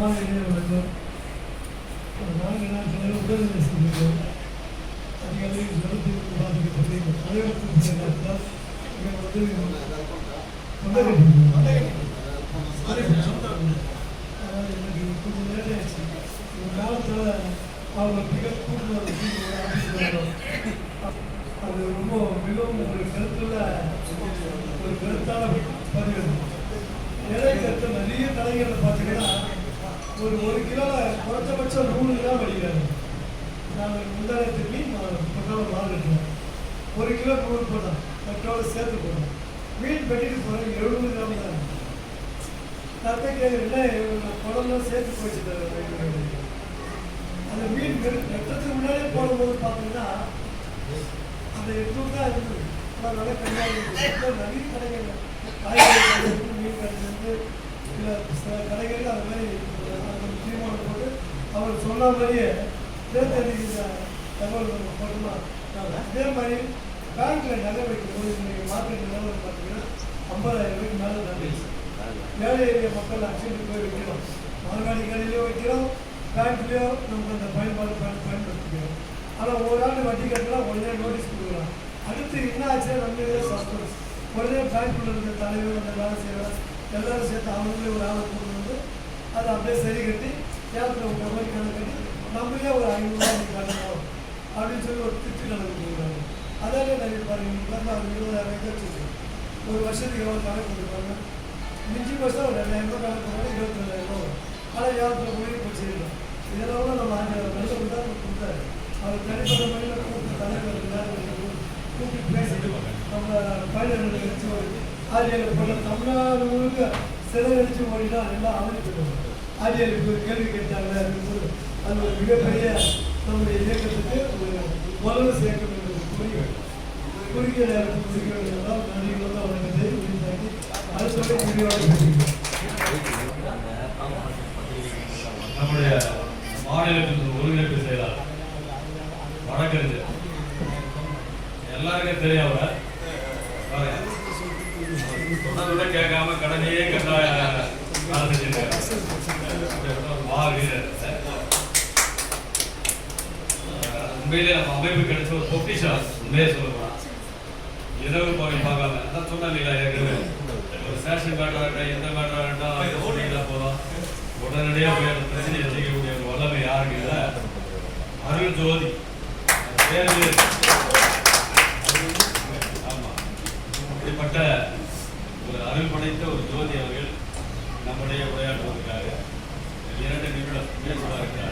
வணக்கம் நாங்கள் நான் சில உடல்நிலை செஞ்சிருக்கோம் அதிகாலை ஜலத்துக்கு பாதிக்கப்பட்டு அனைவருக்கும் நேரத்தில் இங்கே வந்து அதாவது எனக்கு கொஞ்சம் லேட் ஆயிடுச்சு ஒரு காலத்தில் அவங்க மிக கூட்டுறவு அது ரொம்ப மிகவும் ஒரு கருத்துல ஒரு கருத்தான பதிவு இலை கருத்து நிறைய கலைகளை பார்த்தீங்கன்னா ஒரு ஒரு கிலோவில் குறைஞ்சபட்சம் நூறு கிராம் அடிக்கிறாங்க. நாங்கள் முந்தானத்து மீன் வாங்கிட்டோம் ஒரு கிலோ நூறு போட்டோம் பெட்ரோலை சேர்த்து போட்டோம் மீன் பெட்டிட்டு போகிறோம் எழுபது கிராம் தான். நான் போய் குடம்லாம் சேர்த்து போச்சு அந்த மீன் வெறு- வெட்டத்துக்கு முன்னாடியே போடும்போது பார்த்தீங்கன்னா அந்த எட்நூறு தான் இருந்தது. நல்லா கம்மியாக இருந்தது நிறைய கடைகள் மீன் கிடைச்சி இல்லை சில கடைகள் அது மாதிரி அந்த தீர்மானம் போட்டு அவர் சொன்ன மாதிரியே தேர்ந்தெடுக்கிற தகவல் நம்ம அதே மாதிரி பேங்க்கில் நகை வைக்கும்போது இன்னைக்கு மார்க்கெட் நிலவரம் பார்த்தீங்கன்னா ஐம்பதாயிரம் ரூபாய்க்கு மேலே நகை ஏழை ஏரியா மக்கள் அச்சுட்டு போய் வைக்கிறோம் மார்காடி கடையிலையோ வைக்கிறோம் பேங்க்லேயோ நமக்கு அந்த பயன்பாடு பயன் பயன்படுத்திக்கிறோம். ஆனால் ஒரு ஆண்டு வட்டி கட்டலாம் உடனே நோட்டீஸ் கொடுக்கலாம். அடுத்து என்ன ஆச்சு நம்ம இதில் சஸ்பென்ஸ் உடனே பேங்க்கில் இருந்த தலைவர் அந்த வேலை செய்கிறோம் எல்லாரும் சேர்த்து அவங்களே ஒரு ஆளை கொண்டு வந்து அதை அப்படியே சரி கட்டி ஏழத்தில் ஒரு மாதிரி நடக்குது கட்டி நம்மளே ஒரு ஐநூறுரூவா நீங்க கட்டணும். அப்படின்னு சொல்லி ஒரு திட்டு கணக்கு கொடுக்குறாங்க அதாலே நிறைய பாருங்க இன்னைக்கு வந்து அவங்க இருபதாயிரம் ரூபாய் வச்சுருக்கோம் ஒரு வருஷத்துக்கு எவ்வளோ கணக்கு கொடுப்பாங்க. மிஞ்சி வருஷம் ஒரு ரெண்டாயிரம் ரூபாய் கணக்கு போனால் இருபத்தி ரெண்டாயிரம் ரூபா வரும். ஆனால் ஏழத்தில் போய் போச்சுருக்கோம் இதெல்லாம் கூட நம்ம ஆண்டு நல்ல கொடுத்தா கொடுத்தாரு. அவர் தனிப்பட்ட முறையில் கூப்பிட்டு தலைவர் கூப்பிட்டு பேசிட்டு நம்ம பயணங்களை வச்சு ஆரியர்கள் பண்ண தமிழ்நாடு முழுக்க சிலை அடிச்சு ஓடினா எல்லாம் அமைச்சு அமைச்சிட்டோம் ஆரியருக்கு ஒரு கேள்வி கேட்டாங்க அப்படிங்கும்போது அது ஒரு மிகப்பெரிய நம்முடைய இயக்கத்துக்கு ஒரு வலுவை சேர்க்க வேண்டியது புரியும் குறுகிய நேரத்தில் முடிக்க வேண்டியதெல்லாம் நன்றிகள் தான் வணக்கத்தை அடுத்த முடிவோடு நம்முடைய மாநிலத்தின் ஒருங்கிணைப்பு செயலாளர் வழக்கறிஞர். எல்லாருக்கும் தெரியாம சொன்னதை கேட்காம கடமையே கட்டாய வீரர் உண்மையிலே நம்ம அமைப்பு கிடைச்ச ஒரு பொக்கிஷம். உண்மையே சொல்லலாம் இரவு பார்க்காம. அதான் ஏற்கனவே. ஒரு இருக்கட்டும் எந்த மேட்டரா இருக்கட்டும் அதை போதும் உடனடியாக போய் அந்த பிரச்சனையை செய்யக்கூடிய ஒரு வல்லமை யாருக்கு இல்லை? அருள் ஜோதி. பேரு. ஆமா. அப்படிப்பட்ட ஒரு அருள் படைத்த ஒரு ஜோதி அவர்கள் நம்முடைய உரையாற்றுவதற்காக ಎರಡು ದಿನಗಳ ಮೇಲ್ವಿಚಾರಕ